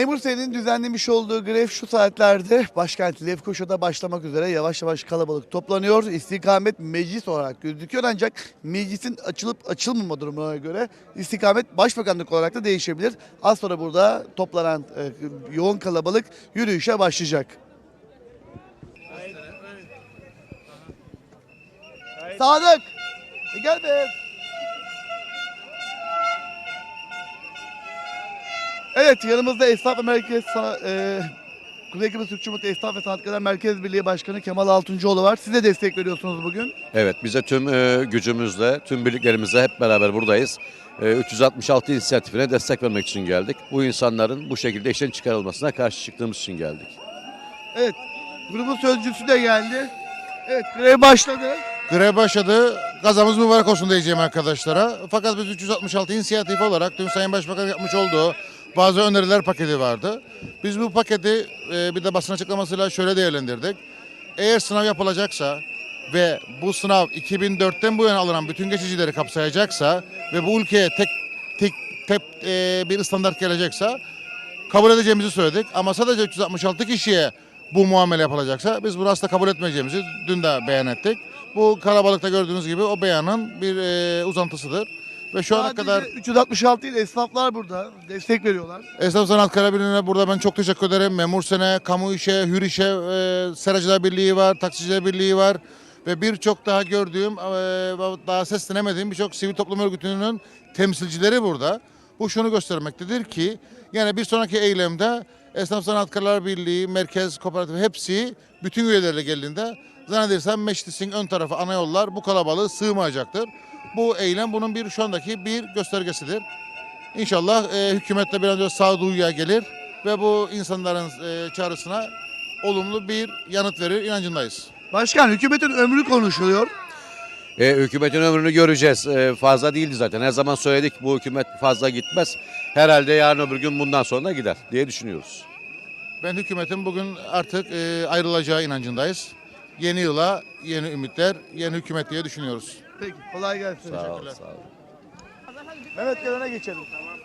Memur Sen'in düzenlemiş olduğu grev şu saatlerde başkent Lefkoşa'da başlamak üzere yavaş yavaş kalabalık toplanıyor. İstikamet meclis olarak gözüküyor ancak meclisin açılıp açılmama durumuna göre istikamet başbakanlık olarak da değişebilir. Az sonra burada toplanan e, yoğun kalabalık yürüyüşe başlayacak. Sadık! E gel be! Evet yanımızda Esnaf ve Merkez Sana, e, Kuzey Kıbrıs Türk Cumhuriyeti Esnaf ve Sanatkarlar Merkez Birliği Başkanı Kemal Altuncuoğlu var. Siz de destek veriyorsunuz bugün. Evet, bize tüm e, gücümüzle, tüm birliklerimizle hep beraber buradayız. E, 366 inisiyatifine destek vermek için geldik. Bu insanların bu şekilde işten çıkarılmasına karşı çıktığımız için geldik. Evet grubun sözcüsü de geldi. Evet grev başladı. Grev başladı. Gazamız mübarek olsun diyeceğim arkadaşlara. Fakat biz 366 inisiyatif olarak dün Sayın Başbakan yapmış olduğu bazı öneriler paketi vardı. Biz bu paketi e, bir de basın açıklamasıyla şöyle değerlendirdik. Eğer sınav yapılacaksa ve bu sınav 2004'ten bu yana alınan bütün geçicileri kapsayacaksa ve bu ülkeye tek tek, tek e, bir standart gelecekse kabul edeceğimizi söyledik. Ama sadece 366 kişiye bu muamele yapılacaksa biz bunu asla kabul etmeyeceğimizi dün de beyan ettik. Bu kalabalıkta gördüğünüz gibi o beyanın bir e, uzantısıdır. Ve şu ana Sadece kadar 366 il esnaflar burada destek veriyorlar. Esnaf Sanatkarlar Birliği'ne burada ben çok teşekkür ederim. Memur Sene, Kamu İşe, Hür İşe, e, Seracılar Birliği var, Taksiciler Birliği var. Ve birçok daha gördüğüm, e, daha seslenemediğim birçok sivil toplum örgütünün temsilcileri burada. Bu şunu göstermektedir ki yani bir sonraki eylemde Esnaf Sanatkarlar Birliği, Merkez Kooperatif hepsi bütün üyelerle geldiğinde zannedersem meclisin ön tarafı ana yollar bu kalabalığı sığmayacaktır. Bu eylem bunun bir şu andaki bir göstergesidir. İnşallah e, hükümet de bir an önce sağduyuya gelir ve bu insanların e, çağrısına olumlu bir yanıt verir inancındayız. Başkan hükümetin ömrü konuşuluyor. E, hükümetin ömrünü göreceğiz. E, fazla değildi zaten. Her zaman söyledik bu hükümet fazla gitmez. Herhalde yarın öbür gün bundan sonra da gider diye düşünüyoruz. Ben hükümetin bugün artık e, ayrılacağı inancındayız yeni yıla yeni ümitler, yeni hükümet diye düşünüyoruz. Peki kolay gelsin. Sağ ol, sağ ol. Mehmet Gören'e geçelim. Tamam.